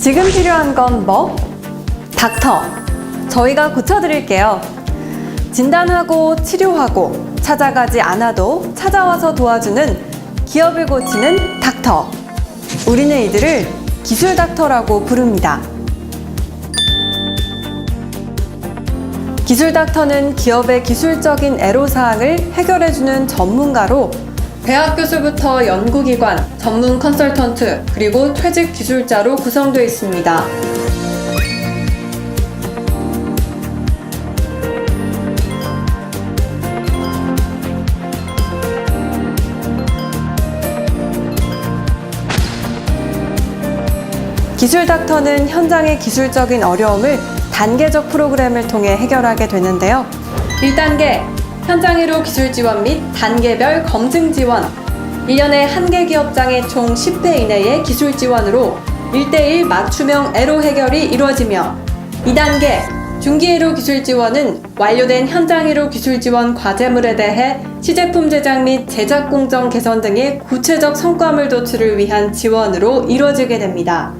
지금 필요한 건 뭐? 닥터. 저희가 고쳐드릴게요. 진단하고 치료하고 찾아가지 않아도 찾아와서 도와주는 기업을 고치는 닥터. 우리는 이들을 기술 닥터라고 부릅니다. 기술 닥터는 기업의 기술적인 애로사항을 해결해주는 전문가로 대학 교수부터 연구기관, 전문 컨설턴트, 그리고 퇴직 기술자로 구성되어 있습니다. 기술 닥터는 현장의 기술적인 어려움을 단계적 프로그램을 통해 해결하게 되는데요. 1단계 현장 1호 기술 지원 및 단계별 검증 지원 1년에 한 개 기업장의 총 10회 이내의 기술 지원으로 1대1 맞춤형 애로 해결이 이루어지며 2단계 중기 애로 기술 지원은 완료된 현장 애로 기술 지원 과제물에 대해 시제품 제작 및 제작 공정 개선 등의 구체적 성과물 도출을 위한 지원으로 이루어지게 됩니다.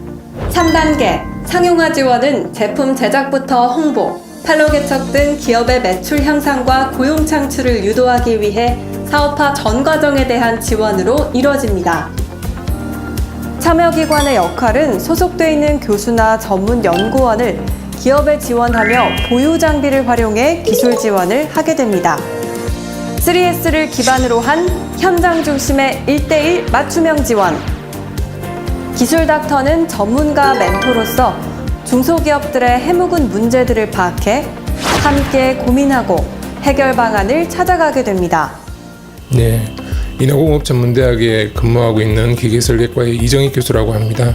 3단계 상용화 지원은 제품 제작부터 홍보, 판로 개척 등 기업의 매출 향상과 고용 창출을 유도하기 위해 사업화 전 과정에 대한 지원으로 이루어집니다. 참여기관의 역할은 소속돼 있는 교수나 전문 연구원을 기업에 지원하며 보유 장비를 활용해 기술 지원을 하게 됩니다. 3S를 기반으로 한 현장 중심의 1대1 맞춤형 지원. 기술 닥터는 전문가 멘토로서 중소기업들의 해묵은 문제들을 파악해 함께 고민하고 해결 방안을 찾아가게 됩니다. 네, 인하공업 전문대학에 근무하고 있는 기계설계과의 이정희 교수라고 합니다.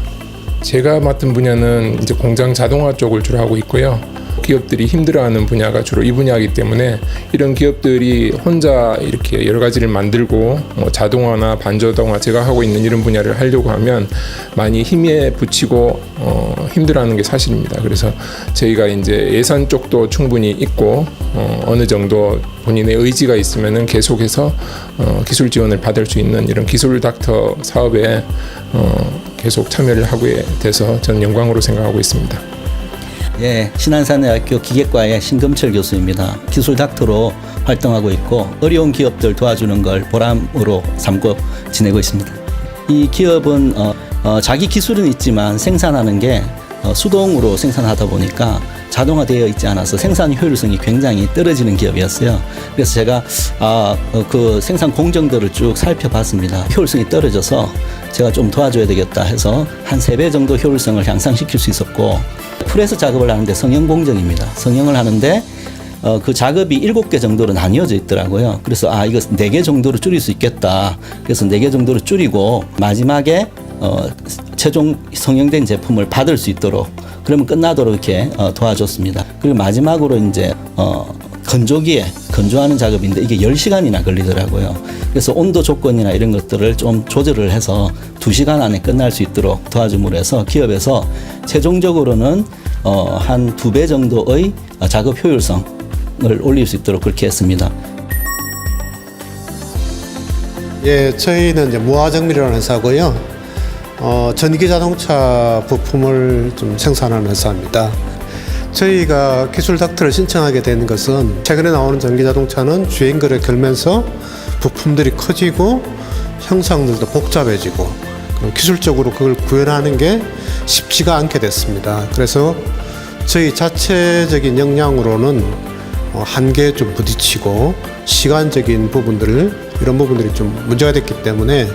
제가 맡은 분야는 이제 공장 자동화 쪽을 주로 하고 있고요. 기업들이 힘들어하는 분야가 주로 이 분야이기 때문에 이런 기업들이 혼자 이렇게 여러 가지를 만들고 뭐 자동화나 반자동화 제가 하고 있는 이런 분야를 하려고 하면 많이 힘에 부치고 어, 힘들어하는 게 사실입니다. 그래서 저희가 이제 예산 쪽도 충분히 있고 어, 어느 정도 본인의 의지가 있으면은 계속해서 어, 기술 지원을 받을 수 있는 이런 기술 닥터 사업에 어, 계속 참여를 하게 돼서 저는 영광으로 생각하고 있습니다. 예, 신한산대학교 기계과의 신금철 교수입니다. 기술 닥터로 활동하고 있고 어려운 기업들 도와주는 걸 보람으로 삼고 지내고 있습니다. 이 기업은 어, 어, 자기 기술은 있지만 생산하는 게 어, 수동으로 생산하다 보니까 자동화되어 있지 않아서 생산 효율성이 굉장히 떨어지는 기업이었어요. 그래서 제가 아, 어, 그 생산 공정들을 쭉 살펴봤습니다. 효율성이 떨어져서 제가 좀 도와줘야 되겠다 해서 한 세 배 정도 효율성을 향상시킬 수 있었고 프레스 작업을 하는데 성형 공정입니다. 성형을 하는데 어, 그 작업이 일곱 개 정도로 나뉘어져 있더라고요. 그래서 아 이거 네 개 정도로 줄일 수 있겠다. 그래서 네 개 정도로 줄이고 마지막에 어, 최종 성형된 제품을 받을 수 있도록 그러면 끝나도록 이렇게 어, 도와줬습니다. 그리고 마지막으로 이제 어, 건조기에 건조하는 작업인데 이게 10시간이나 걸리더라고요. 그래서 온도 조건이나 이런 것들을 좀 조절을 해서 2시간 안에 끝날 수 있도록 도와줌으로 해서 기업에서 최종적으로는 어, 한 두 배 정도의 작업 효율성을 올릴 수 있도록 그렇게 했습니다. 예, 저희는 이제 무화정밀이라는 회사고요. 어, 전기 자동차 부품을 좀 생산하는 회사입니다. 저희가 기술 닥터를 신청하게 된 것은 최근에 나오는 전기 자동차는 주행거리를 걸면서 부품들이 커지고 형상들도 복잡해지고 그 기술적으로 그걸 구현하는 게 쉽지가 않게 됐습니다. 그래서 저희 자체적인 역량으로는 어, 한계에 좀 부딪히고 시간적인 부분들을 이런 부분들이 좀 문제가 됐기 때문에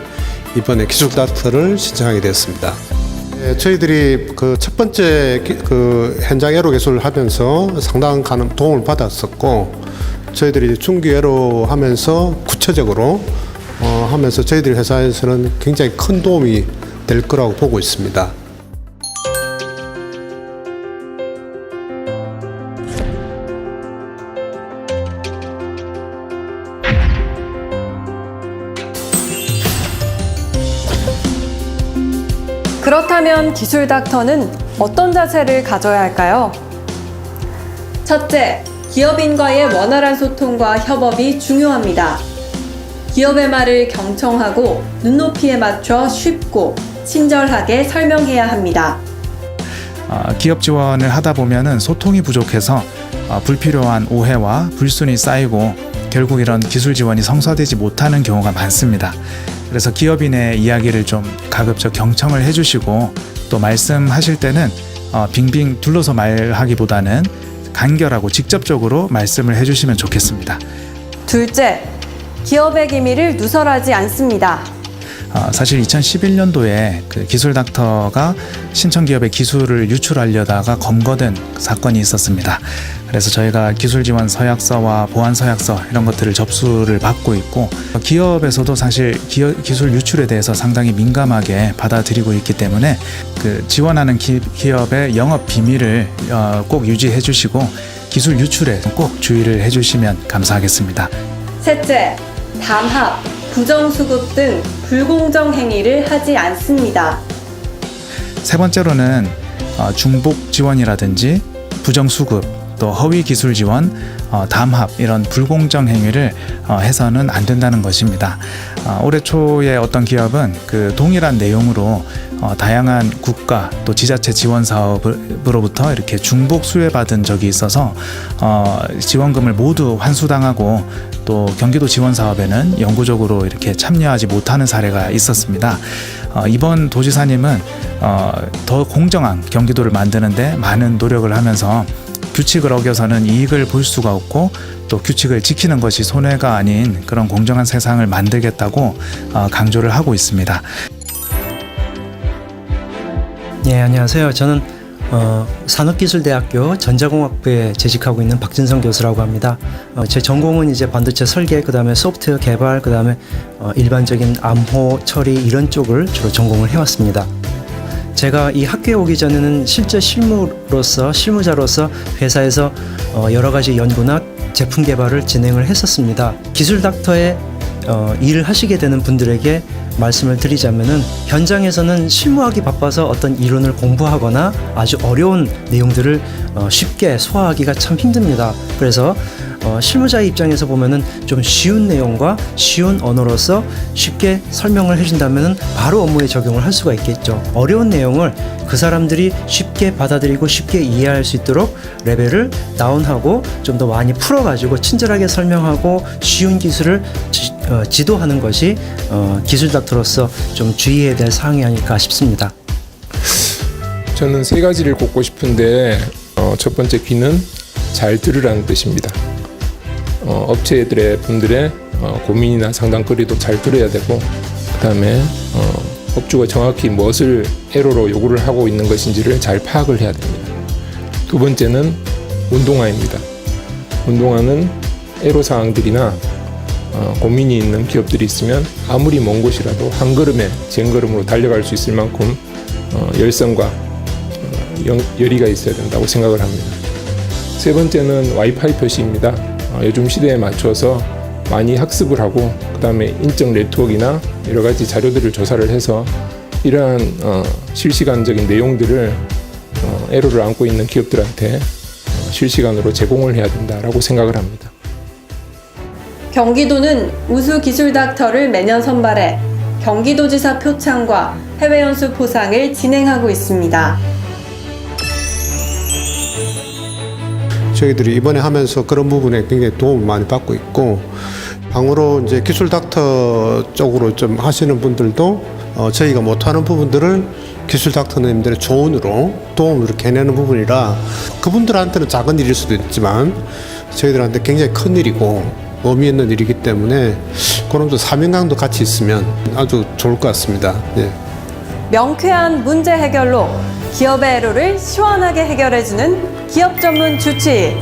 이번에 기술 닥터를 신청하게 되었습니다. 예, 저희들이 그 첫 번째 기- 그 현장 애로 개설을 하면서 상당한 도움을 받았었고 저희들이 중기 애로 하면서 구체적으로 어, 하면서 저희들 회사에서는 굉장히 큰 도움이 될 거라고 보고 있습니다. 그렇다면 기술 닥터는 어떤 자세를 가져야 할까요? 첫째, 기업인과의 원활한 소통과 협업이 중요합니다. 기업의 말을 경청하고 눈높이에 맞춰 쉽고 친절하게 설명해야 합니다. 어, 기업 지원을 하다 보면은 소통이 부족해서 어, 불필요한 오해와 불순이 쌓이고 결국 이런 기술 지원이 성사되지 못하는 경우가 많습니다. 그래서 기업인의 이야기를 좀 가급적 경청을 해주시고 또 말씀하실 때는 어, 빙빙 둘러서 말하기보다는 간결하고 직접적으로 말씀을 해주시면 좋겠습니다. 둘째, 기업의 기밀을 누설하지 않습니다. 어, 사실 2011년도에 그 기술 닥터가 신청 기업의 기술을 유출하려다가 검거된 사건이 있었습니다. 그래서 저희가 기술 지원 서약서와 보안 서약서 이런 것들을 접수를 받고 있고 기업에서도 사실 기어, 기술 유출에 대해서 상당히 민감하게 받아들이고 있기 때문에 그 지원하는 기, 기업의 영업 비밀을 어, 꼭 유지해 주시고 기술 유출에 꼭 주의를 해 주시면 감사하겠습니다. 셋째, 담합, 부정수급 등 불공정 행위를 하지 않습니다. 세 번째로는 어, 중복 지원이라든지 부정 수급 또 허위 기술 지원, 어, 담합 이런 불공정 행위를 어, 해서는 안 된다는 것입니다. 어, 올해 초에 어떤 기업은 그 동일한 내용으로 어, 다양한 국가 또 지자체 지원 사업으로부터 이렇게 중복 수혜받은 적이 있어서 어, 지원금을 모두 환수당하고 또 경기도 지원 사업에는 영구적으로 이렇게 참여하지 못하는 사례가 있었습니다. 어, 이번 도지사님은 어, 더 공정한 경기도를 만드는데 많은 노력을 하면서 규칙을 어겨서는 이익을 볼 수가 없고 또 규칙을 지키는 것이 손해가 아닌 그런 공정한 세상을 만들겠다고 어, 강조를 하고 있습니다. 예, 안녕하세요. 저는 어, 산업기술대학교 전자공학부에 재직하고 있는 박진성 교수라고 합니다. 어, 제 전공은 이제 반도체 설계, 그 다음에 소프트웨어 개발, 그 다음에 어, 일반적인 암호 처리 이런 쪽을 주로 전공을 해왔습니다. 제가 이 학교에 오기 전에는 실제 실무로서 실무자로서 회사에서 어, 여러 가지 연구나 제품 개발을 진행을 했었습니다. 기술 닥터에 어, 일을 하시게 되는 분들에게 말씀을 드리자면은 현장에서는 실무하기 바빠서 어떤 이론을 공부하거나 아주 어려운 내용들을 어, 쉽게 소화하기가 참 힘듭니다. 그래서 어, 실무자의 입장에서 보면은 좀 쉬운 내용과 쉬운 언어로서 쉽게 설명을 해준다면은 바로 업무에 적용을 할 수가 있겠죠. 어려운 내용을 그 사람들이 쉽게 받아들이고 쉽게 이해할 수 있도록 레벨을 다운하고 좀 더 많이 풀어가지고 친절하게 설명하고 쉬운 기술을 지, 어, 지도하는 것이 어, 기술 닥터로서 좀 주의해야 될 사항이 아닐까 싶습니다. 저는 세 가지를 꼽고 싶은데 어, 첫 번째 귀는 잘 들으라는 뜻입니다. 어, 업체들의 분들의 어, 고민이나 상담거리도 잘 들어야 되고 그다음에 어, 업주가 정확히 무엇을 애로로 요구를 하고 있는 것인지를 잘 파악을 해야 됩니다. 두 번째는 운동화입니다. 운동화는 애로 사항들이나 어, 고민이 있는 기업들이 있으면 아무리 먼 곳이라도 한 걸음에 젠 걸음으로 달려갈 수 있을 만큼 어, 열성과 어, 영- 열의가 있어야 된다고 생각을 합니다. 세 번째는 와이파이 표시입니다. 어, 요즘 시대에 맞춰서 많이 학습을 하고 그 다음에 인적 네트워크나 여러 가지 자료들을 조사를 해서 이러한 어, 실시간적인 내용들을 어, 애로를 안고 있는 기업들한테 어, 실시간으로 제공을 해야 된다라고 생각을 합니다. 경기도는 우수 기술 닥터를 매년 선발해 경기도지사 표창과 해외 연수 포상을 진행하고 있습니다. 저희들이 이번에 하면서 그런 부분에 굉장히 도움을 많이 받고 있고 방으로 이제 기술 닥터 쪽으로 좀 하시는 분들도 어, 저희가 못하는 부분들을 기술 닥터님들의 조언으로 도움을 이렇게 내는 부분이라 그분들한테는 작은 일일 수도 있지만 저희들한테 굉장히 큰 일이고 의미 있는 일이기 때문에 그런 좀 사명감도 같이 있으면 아주 좋을 것 같습니다. 예. 명쾌한 문제 해결로 기업의 애로를 시원하게 해결해주는 기업 전문 주치의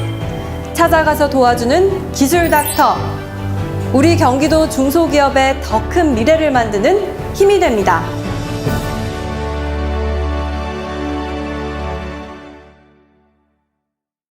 찾아가서 도와주는 기술 닥터 우리 경기도 중소기업의 더 큰 미래를 만드는 힘이 됩니다.